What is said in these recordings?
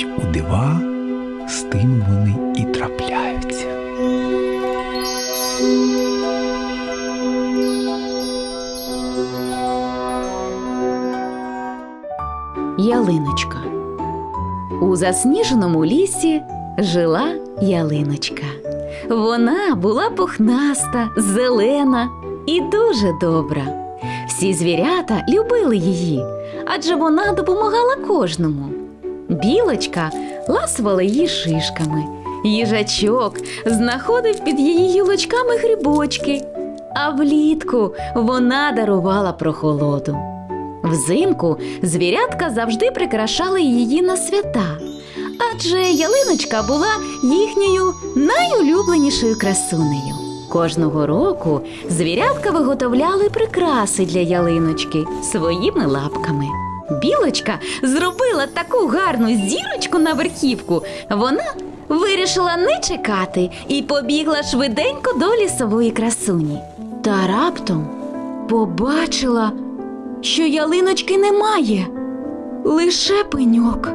вірять у дива, з тим вони і трапляються. Ялиночка. У засніженому лісі жила ялиночка. Вона була пухнаста, зелена і дуже добра. Всі звірята любили її, адже вона допомагала кожному. Білочка ласувала її шишками, їжачок знаходив під її гілочками грибочки, а влітку вона дарувала прохолоду. Взимку звірятка завжди прикрашали її на свята, адже ялиночка була їхньою найулюбленішою красунею. Кожного року звірятка виготовляли прикраси для ялиночки своїми лапками. Білочка зробила таку гарну зірочку на верхівку. Вона вирішила не чекати і побігла швиденько до лісової красуні. Та раптом побачила що ялиночки немає, лише пеньок.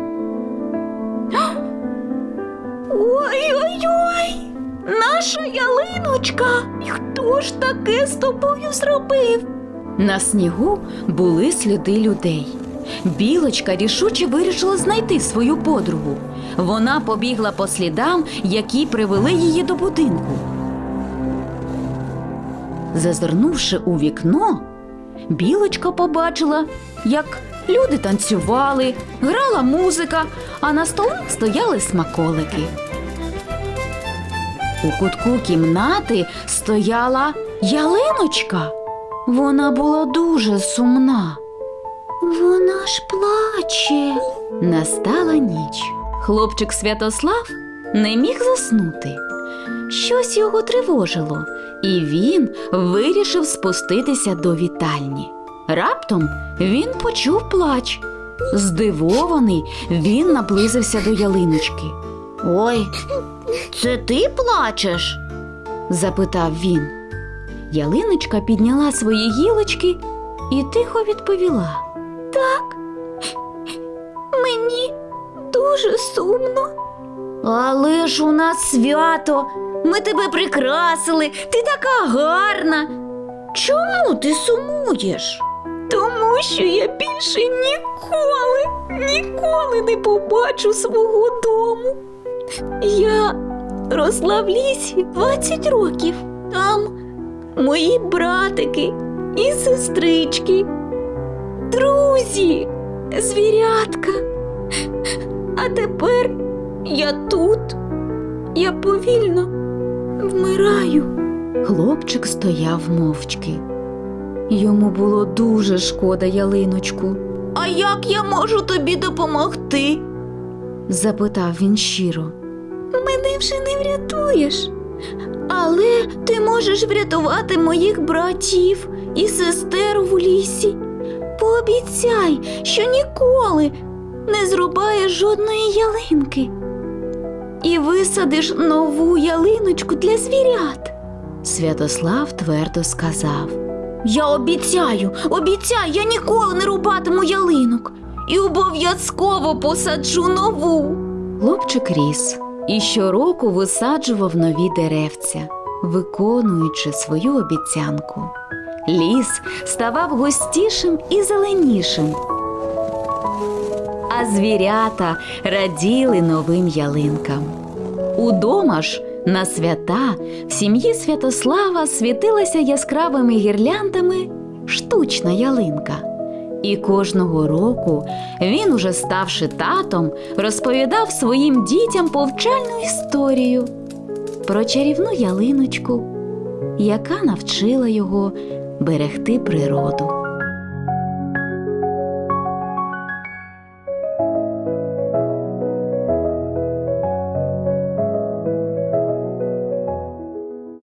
Ой-ой-ой! Наша ялиночка! Хто ж таке з тобою зробив? На снігу були сліди людей. Білочка рішуче вирішила знайти свою подругу. Вона побігла по слідам, які привели її до будинку. Зазирнувши у вікно, Білочка побачила, як люди танцювали, грала музика, а на столах стояли смаколики. У кутку кімнати стояла ялиночка. Вона була дуже сумна. Вона ж плаче. Настала ніч. Хлопчик Святослав не міг заснути. Щось його тривожило, і він вирішив спуститися до вітальні. Раптом він почув плач. Здивований, він наблизився до ялиночки. Ой, це ти плачеш? запитав він. Ялиночка підняла свої гілочки і тихо відповіла. Так, мені дуже сумно. Але ж у нас свято, ми тебе прикрасили, ти така гарна. Чому ти сумуєш? Тому що я більше ніколи, ніколи не побачу свого дому. Я росла в лісі 20 років. Там мої братики і сестрички, друзі, звірятка. А тепер я тут, я повільно вмираю. Хлопчик стояв мовчки. Йому було дуже шкода ялиночку. А як я можу тобі допомогти? запитав він щиро. Мене вже не врятуєш. Але ти можеш врятувати моїх братів і сестер в лісі. Пообіцяй, що ніколи не зрубаєш жодної ялинки і висадиш нову ялиночку для звірят. Святослав твердо сказав: Я обіцяю, обіцяю, я ніколи не рубатиму ялинок і обов'язково посаджу нову. Хлопчик ріс і щороку висаджував нові деревця, виконуючи свою обіцянку. Ліс ставав густішим і зеленішим, а звірята раділи новим ялинкам. Удома ж на свята в сім'ї Святослава світилася яскравими гірляндами штучна ялинка. І кожного року він, уже ставши татом, розповідав своїм дітям повчальну історію про чарівну ялиночку, яка навчила його берегти природу.